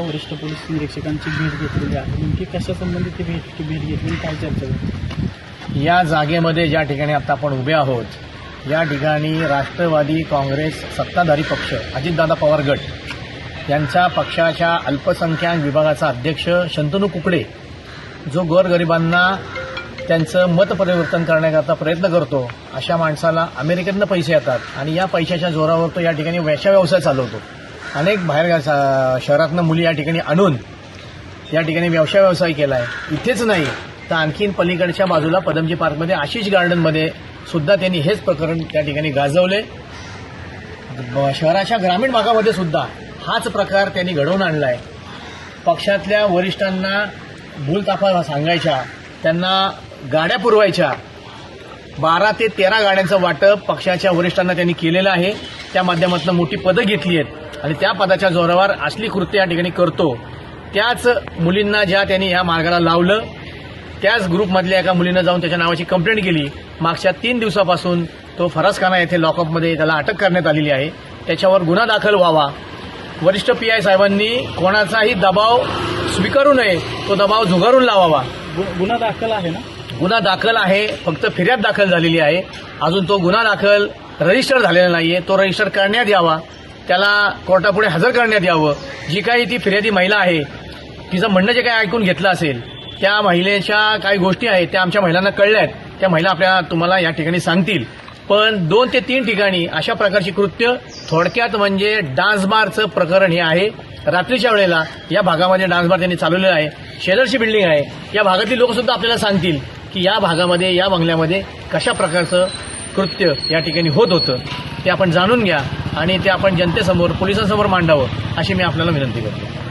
वरिष्ठ पोलीस निरीक्षकांची भेट घेतलेली आहे. नेमकी कशा संबंधित ती भेट भेट घेतली काय चर्चा या जागेमध्ये ज्या ठिकाणी आता आपण उभे आहोत या ठिकाणी राष्ट्रवादी काँग्रेस सत्ताधारी पक्ष अजितदादा पवार गट यांच्या पक्षाच्या अल्पसंख्याक विभागाचा अध्यक्ष शंतनू कुकडे जो गोरगरिबांना त्यांचं मत परिवर्तन करण्याकरता प्रयत्न करतो अशा माणसाला अमेरिकेतनं पैसे येतात आणि या पैशाच्या जोरावर तो या ठिकाणी वेशा व्यवसाय चालवतो. अनेक बाहेर शहरातनं मुली या ठिकाणी आणून या ठिकाणी व्यवसाय व्यवसाय केला आहे इथेच नाही तर आणखीन पलीकडच्या बाजूला पदमजी पार्कमध्ये आशिष गार्डनमध्ये सुद्धा त्यांनी हेच प्रकरण त्या ठिकाणी गाजवले. शहराच्या ग्रामीण भागामध्ये सुद्धा हाच प्रकार त्यांनी घडवून आणला आहे पक्षातल्या वरिष्ठांना भूलताफा सांगायच्या त्यांना गाड्या पुरवायच्या. बारा ते तेरा गाड्यांचं वाटप पक्षाच्या वरिष्ठांना त्यांनी केलेलं आहे. त्या माध्यमातून मोठी पदं घेतली आहेत. आणि त्या पदाच्या जोरावर असली कृत्य या ठिकाणी करतो. त्याच मुलींना ज्या त्यांनी या मार्गाला लावलं त्याच ग्रुपमधल्या एका मुलीनं जाऊन त्याच्या नावाची कंप्लेंट केली. मागच्या तीन दिवसापासून तो फरसखाना येथे लॉकअपमध्ये त्याला अटक करण्यात आलेली आहे. त्याच्यावर गुन्हा दाखल व्हावा. वरिष्ठ पी आय साहेबांनी कोणाचाही दबाव स्वीकारू नये तो दबाव झुगारून लावावा. गुन्हा दाखल आहे ना? गुन्हा दाखल आहे फक्त फिर्याद दाखल झालेली आहे. अजून तो गुन्हा दाखल रजिस्टर झालेला नाहीये तो रजिस्टर करण्यात यावा. त्याला कोर्टापुढे हजर करण्यात यावं. जी काही ती फिर्यादी महिला आहे तिचं म्हणणं जे काही ऐकून घेतलं असेल त्या महिलेच्या काही गोष्टी आहेत त्या आमच्या महिलांना कळल्या आहेत. त्या महिला आपल्या तुम्हाला या ठिकाणी सांगतील. पण दोन ते तीन ठिकाणी अशा प्रकारची कृत्य थोडक्यात म्हणजे डान्सबारचं प्रकरण हे आहे. रात्रीच्या वेळेला या भागामध्ये डान्सबार त्यांनी चालवलेला आहे. शेजारची बिल्डिंग आहे. या भागातली लोकसुद्धा आपल्याला सांगतील की या भागामध्ये या बंगल्यामध्ये कशा प्रकारचं कृत्य या ठिकाणी होत होतं. ते आपण जाणून घ्या. आणि ते आपण जनतेसमोर पोलिसांसमोर मांडावं अशी मी आपल्याला विनंती करतो.